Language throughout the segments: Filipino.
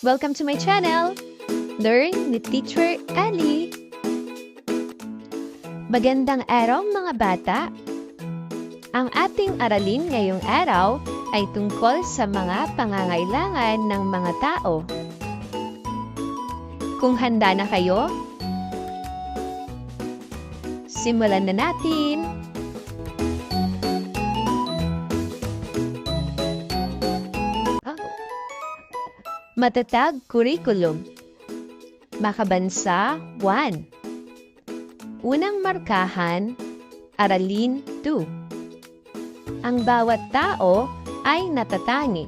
Welcome to my channel! Learn with Teacher Ali! Magandang araw mga bata! Ang ating aralin ngayong araw ay tungkol sa mga pangangailangan ng mga tao. Kung handa na kayo, simulan na natin! Matatag Curriculum Makabansa 1 Unang markahan Aralin 2 Ang bawat tao ay natatangi.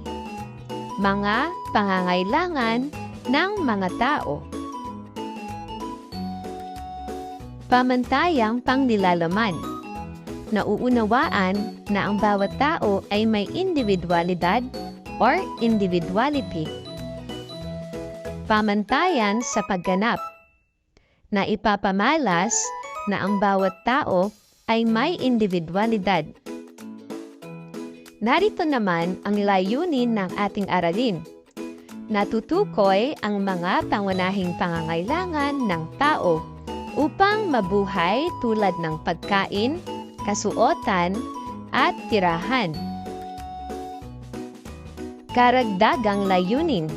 Mga pangangailangan ng mga tao. Pamantayang pangnilalaman. Nauunawaan na ang bawat tao ay may individualidad or individuality. Pamantayan sa pagganap na ipapamalas na ang bawat tao ay may individualidad. Narito naman ang layunin ng ating aralin. Natutukoy ang mga pangunahing pangangailangan ng tao upang mabuhay tulad ng pagkain, kasuotan, at tirahan. Karagdagang layunin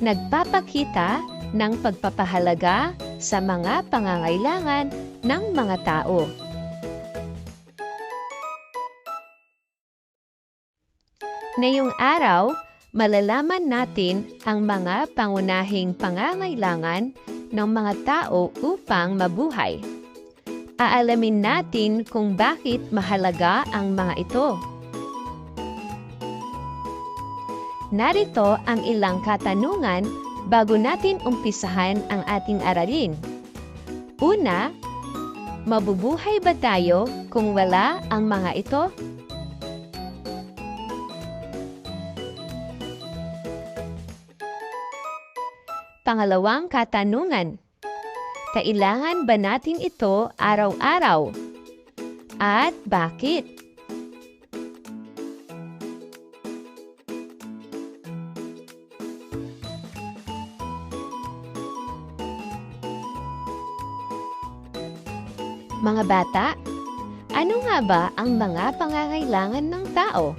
Nagpapakita ng pagpapahalaga sa mga pangangailangan ng mga tao. Ngayong araw, malalaman natin ang mga pangunahing pangangailangan ng mga tao upang mabuhay. Aalamin natin kung bakit mahalaga ang mga ito. Narito ang ilang katanungan bago natin umpisahan ang ating aralin. Una, mabubuhay ba tayo kung wala ang mga ito? Pangalawang katanungan, kailangan ba natin ito araw-araw? At bakit? Mga bata, ano nga ba ang mga pangangailangan ng tao?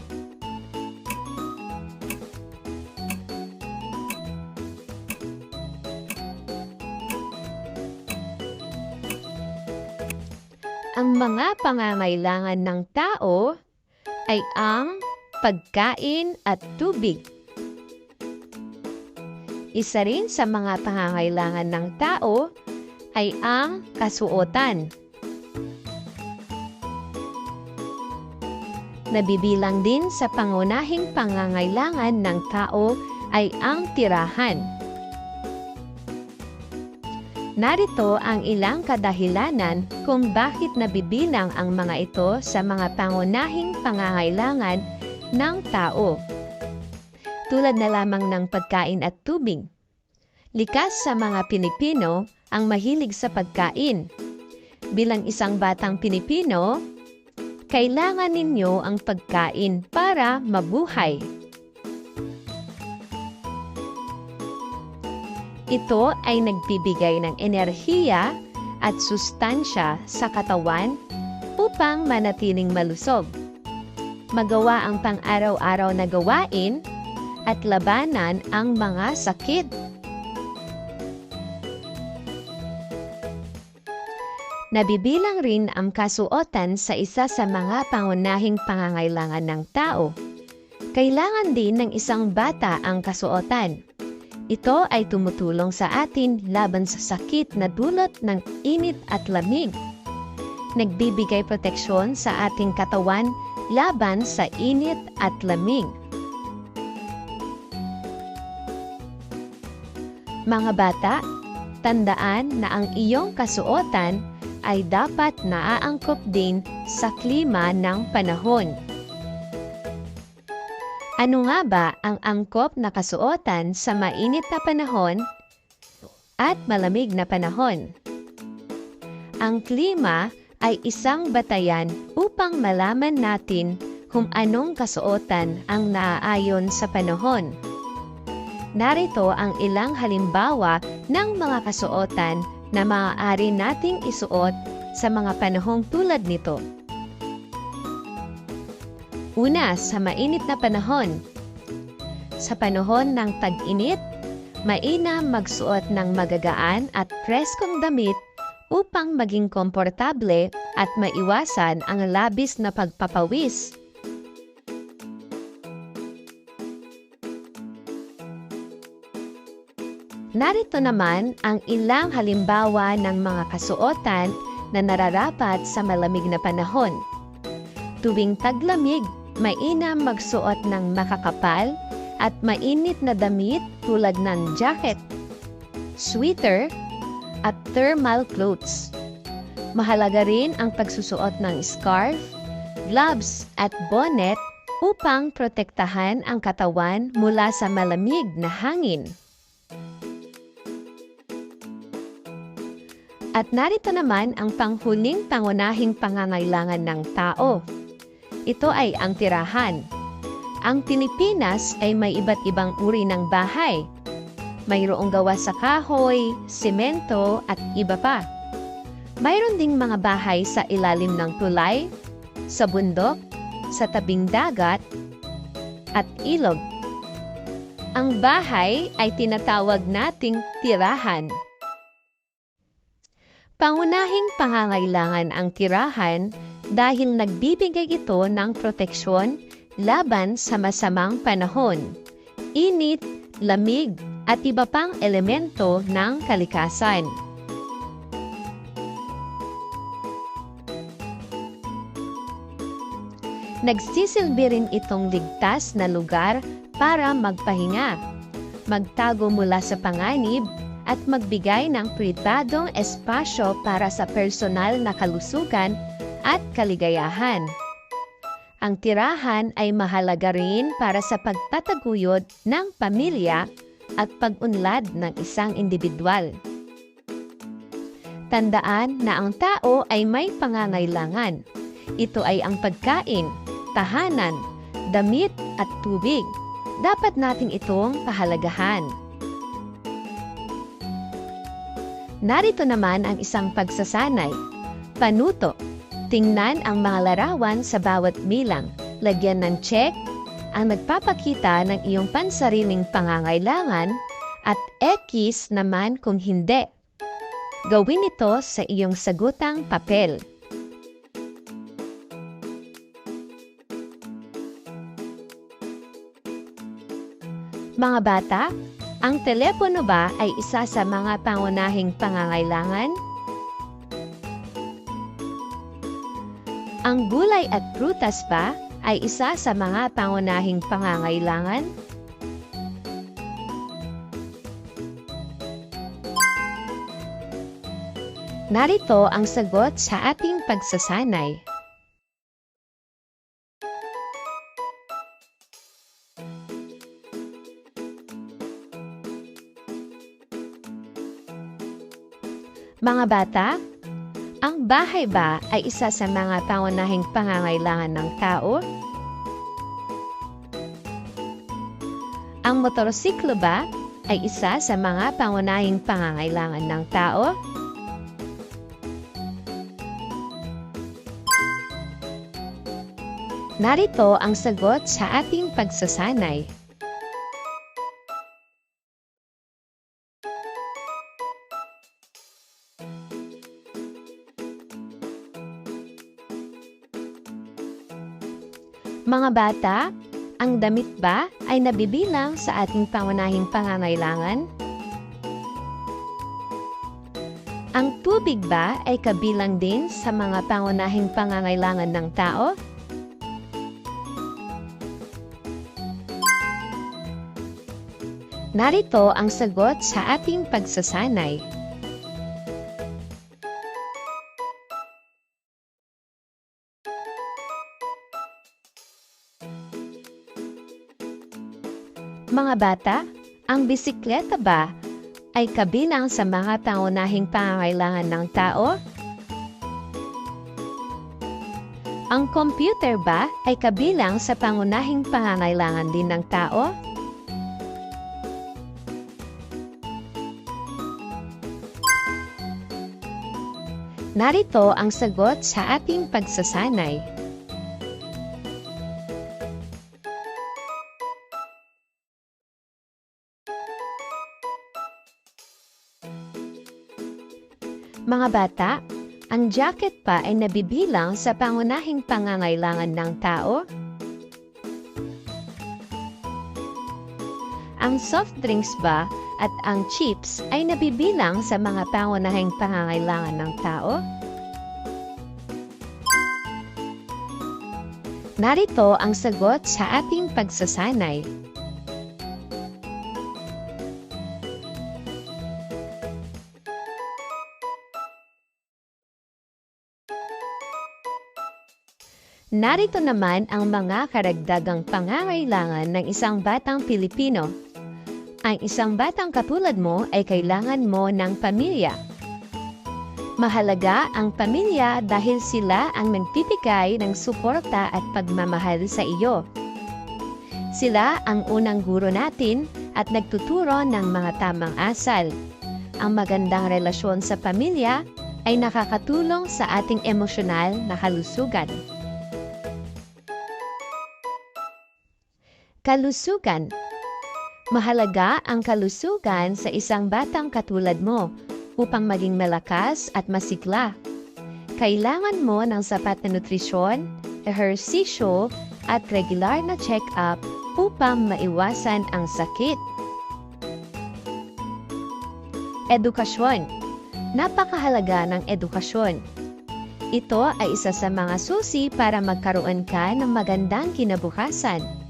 Ang mga pangangailangan ng tao ay ang pagkain at tubig. Isa rin sa mga pangangailangan ng tao ay ang kasuotan. Nabibilang din sa pangunahing pangangailangan ng tao ay ang tirahan. Narito ang ilang kadahilanan kung bakit nabibilang ang mga ito sa mga pangunahing pangangailangan ng tao. Tulad na lamang ng pagkain at tubig. Likas sa mga Pilipino ang mahilig sa pagkain. Bilang isang batang Pilipino, kailangan ninyo ang pagkain para mabuhay. Ito ay nagbibigay ng enerhiya at sustansya sa katawan upang manatiling malusog. Magawa ang pang-araw-araw na gawain at labanan ang mga sakit. Nabibilang rin ang kasuotan sa isa sa mga pangunahing pangangailangan ng tao. Kailangan din ng isang bata ang kasuotan. Ito ay tumutulong sa atin laban sa sakit na dulot ng init at lamig. Nagbibigay proteksyon sa ating katawan laban sa init at lamig. Mga bata, tandaan na ang iyong kasuotan ay dapat naaangkop din sa klima ng panahon. Ano nga ba ang angkop na kasuotan sa mainit na panahon at malamig na panahon? Ang klima ay isang batayan upang malaman natin kung anong kasuotan ang naaayon sa panahon. Narito ang ilang halimbawa ng mga kasuotan na maaari nating isuot sa mga panahong tulad nito. Una, sa mainit na panahon. Sa panahon ng tag-init, mainam magsuot ng magagaan at preskong damit upang maging komportable at maiwasan ang labis na pagpapawis. Narito naman ang ilang halimbawa ng mga kasuotan na nararapat sa malamig na panahon. Tuwing taglamig, mainam magsuot ng makakapal at mainit na damit tulad ng jacket, sweater, at thermal clothes. Mahalaga rin ang pagsusuot ng scarf, gloves at bonnet upang protektahan ang katawan mula sa malamig na hangin. At narito naman ang panghuling pangunahing pangangailangan ng tao. Ito ay ang tirahan. Ang Pilipinas ay may iba't ibang uri ng bahay. Mayroong gawa sa kahoy, simento at iba pa. Mayroon ding mga bahay sa ilalim ng tulay, sa bundok, sa tabing dagat, at ilog. Ang bahay ay tinatawag nating tirahan. Pangunahing pangangailangan ang tirahan dahil nagbibigay ito ng proteksyon laban sa masamang panahon, init, lamig, at iba pang elemento ng kalikasan. Nagsisilbi rin itong ligtas na lugar para magpahinga, magtago mula sa panganib at magbigay ng pribadong espasyo para sa personal na kalusugan at kaligayahan. Ang tirahan ay mahalaga rin para sa pagtataguyod ng pamilya at pag-unlad ng isang individual. Tandaan na ang tao ay may pangangailangan. Ito ay ang pagkain, tahanan, damit at tubig. Dapat nating itong pahalagahan. Narito naman ang isang pagsasanay. Panuto. Tingnan ang mga larawan sa bawat bilang. Lagyan ng check ang nagpapakita ng iyong pansariling pangangailangan at X naman kung hindi. Gawin ito sa iyong sagutang papel. Mga bata, ang telepono ba ay isa sa mga pangunahing pangangailangan? Ang gulay at prutas ba ay isa sa mga pangunahing pangangailangan? Narito ang sagot sa ating pagsasanay. Mga bata, ang bahay ba ay isa sa mga pangunahing pangangailangan ng tao? Ang motorsiklo ba ay isa sa mga pangunahing pangangailangan ng tao? Narito ang sagot sa ating pagsasanay. Mga bata, ang damit ba ay nabibilang sa ating pangunahing pangangailangan? Ang tubig ba ay kabilang din sa mga pangunahing pangangailangan ng tao? Narito ang sagot sa ating pagsasanay. mga bata, ang bisikleta ba ay kabilang sa mga pangunahing pangangailangan ng tao? Ang computer ba ay kabilang sa pangunahing pangangailangan din ng tao? Narito ang sagot sa ating pagsasanay. Mga bata, ang jacket pa ay nabibilang sa pangunahing pangangailangan ng tao? Ang soft drinks ba at ang chips ay nabibilang sa mga pangunahing pangangailangan ng tao? Narito ang sagot sa ating pagsasanay. Narito naman ang mga karagdagang pangangailangan ng isang batang Pilipino. Ang isang batang katulad mo ay kailangan mo ng pamilya. Mahalaga ang pamilya dahil sila ang nagpipigay ng suporta at pagmamahal sa iyo. Sila ang unang guro natin at nagtuturo ng mga tamang asal. Ang magandang relasyon sa pamilya ay nakakatulong sa ating emosyonal na kalusugan. Kalusugan Mahalaga ang kalusugan sa isang batang katulad mo upang maging malakas at masigla. Kailangan mo ng sapat na nutrisyon, ehersisyo, at regular na check-up upang maiwasan ang sakit. Edukasyon Napakahalaga ng edukasyon. Ito ay isa sa mga susi para magkaroon ka ng magandang kinabukasan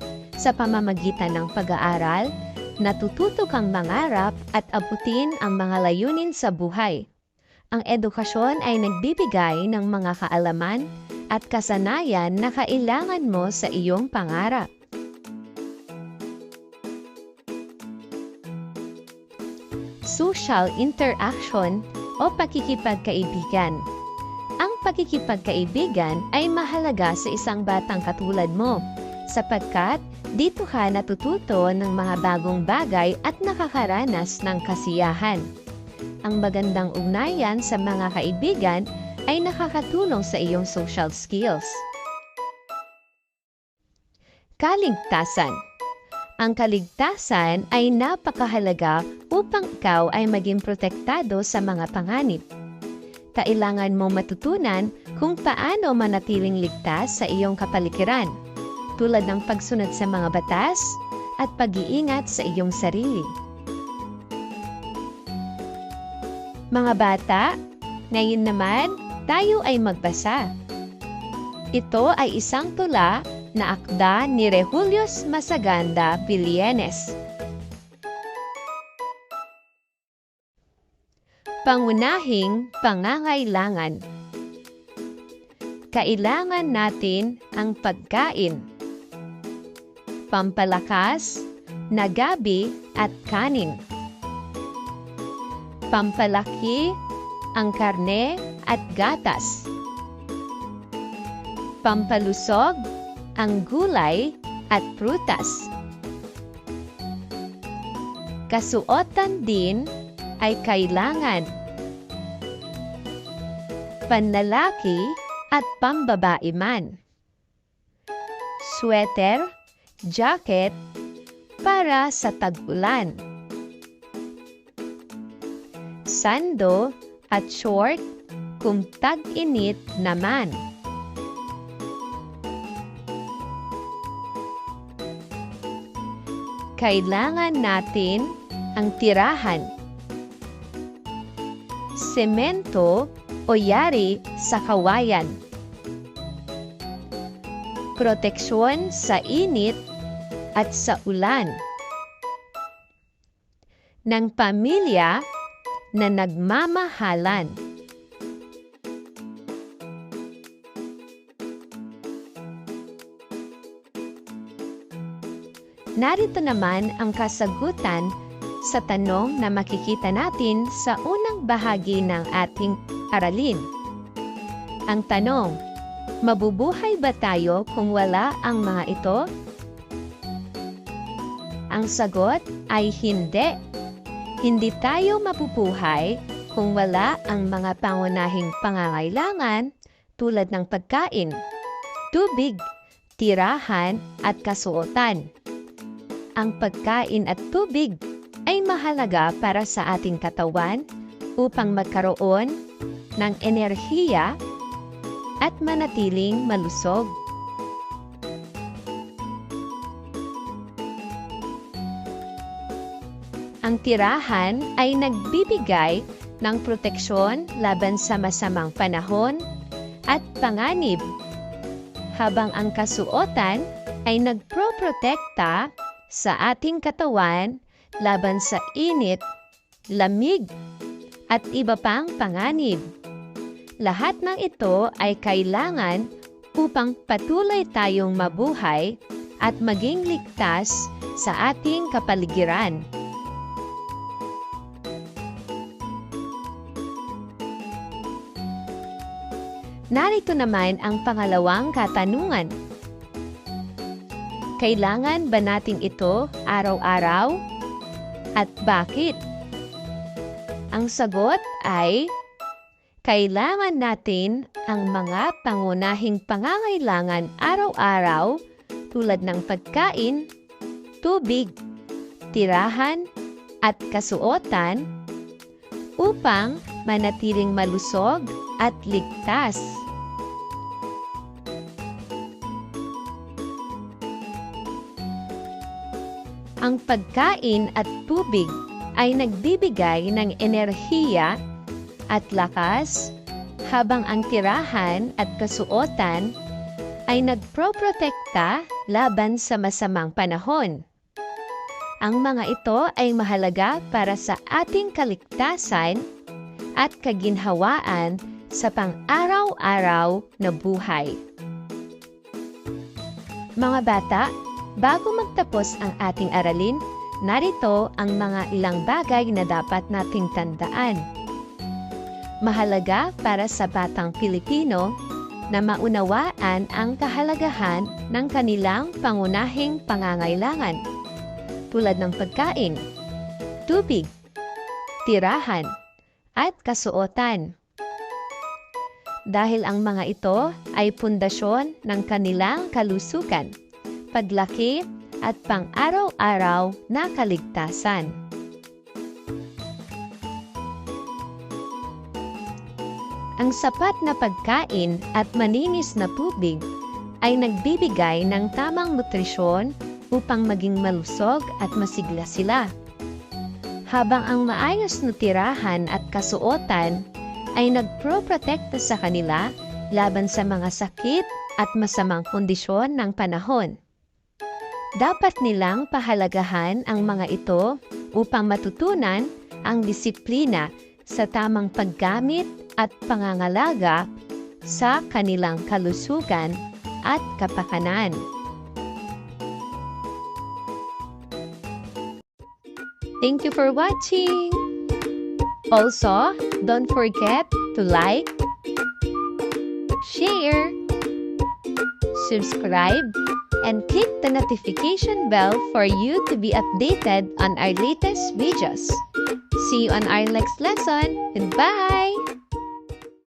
sa pamamagitan ng pag-aaral, natututo kang mangarap at abutin ang mga layunin sa buhay. Ang edukasyon ay nagbibigay ng mga kaalaman at kasanayan na kailangan mo sa iyong pangarap. Social interaction o pakikipagkaibigan. Ang pakikipagkaibigan ay mahalaga sa isang batang katulad mo sapagkat dito ka natututo ng mga bagong bagay at nakakaranas ng kasiyahan. Ang magandang ugnayan sa mga kaibigan ay nakakatulong sa iyong social skills. Kaligtasan Ang kaligtasan ay napakahalaga upang ikaw ay maging protektado sa mga panganib. Kailangan mo matutunan kung paano manatiling ligtas sa iyong kapaligiran, tulad ng pagsunod sa mga batas at pag-iingat sa iyong sarili. Mga bata, ngayon naman tayo ay magbasa. Ito ay isang tula na akda ni Rejulius Masaganda Vilienes. Pangunahing pangangailangan Kailangan natin ang pagkain, pampalakas, nagabi at kanin. Pampalaki, ang karne at gatas. Pampalusog, ang gulay at prutas. Kasuotan din ay kailangan. Panlalaki at pambabae man. Sweater, jacket, para sa tag-ulan. Sando at short kung tag-init naman. Kailangan natin ang tirahan. Semento o yari sa kawayan. Proteksyon sa init at sa ulan. Ng pamilya na nagmamahalan. Narito naman ang kasagutan sa tanong na makikita natin sa unang bahagi ng ating aralin. Ang tanong, mabubuhay ba tayo kung wala ang mga ito? Ang sagot ay hindi. Hindi tayo mapupuhay kung wala ang mga pangunahing pangangailangan tulad ng pagkain, tubig, tirahan at kasuotan. Ang pagkain at tubig ay mahalaga para sa ating katawan upang magkaroon ng enerhiya at manatiling malusog. Ang tirahan ay nagbibigay ng proteksyon laban sa masamang panahon at panganib, habang ang kasuotan ay nagproprotekta sa ating katawan laban sa init, lamig, at iba pang panganib. Lahat ng ito ay kailangan upang patuloy tayong mabuhay at maging ligtas sa ating kapaligiran. Narito naman ang pangalawang katanungan. Kailangan ba natin ito araw-araw? At bakit? Ang sagot ay, kailangan natin ang mga pangunahing pangangailangan araw-araw tulad ng pagkain, tubig, tirahan, at kasuotan upang manatiling malusog at ligtas. Ang pagkain at tubig ay nagbibigay ng enerhiya at lakas habang ang tirahan at kasuotan ay nagproprotekta laban sa masamang panahon. Ang mga ito ay mahalaga para sa ating kaligtasan at kaginhawaan sa pang-araw-araw na buhay. Mga bata, Bago magtapos ang ating aralin, narito ang mga ilang bagay na dapat nating tandaan. Mahalaga para sa batang Pilipino na maunawaan ang kahalagahan ng kanilang pangunahing pangangailangan tulad ng pagkain, tubig, tirahan, at kasuotan. Dahil ang mga ito ay pundasyon ng kanilang kalusugan paglaki at pang-araw-araw na kaligtasan. Ang sapat na pagkain at maninis na tubig ay nagbibigay ng tamang nutrisyon upang maging malusog at masigla sila. Habang ang maayos na tirahan at kasuotan ay nagpro-protekta sa kanila laban sa mga sakit at masamang kondisyon ng panahon. Dapat nilang pahalagahan ang mga ito upang matutunan ang disiplina sa tamang paggamit at pangangalaga sa kanilang kalusugan at kapakanan. Thank you for watching! Also, don't forget to like, share, subscribe, and click the notification bell for you to be updated on our latest videos. See you on our next lesson. Goodbye!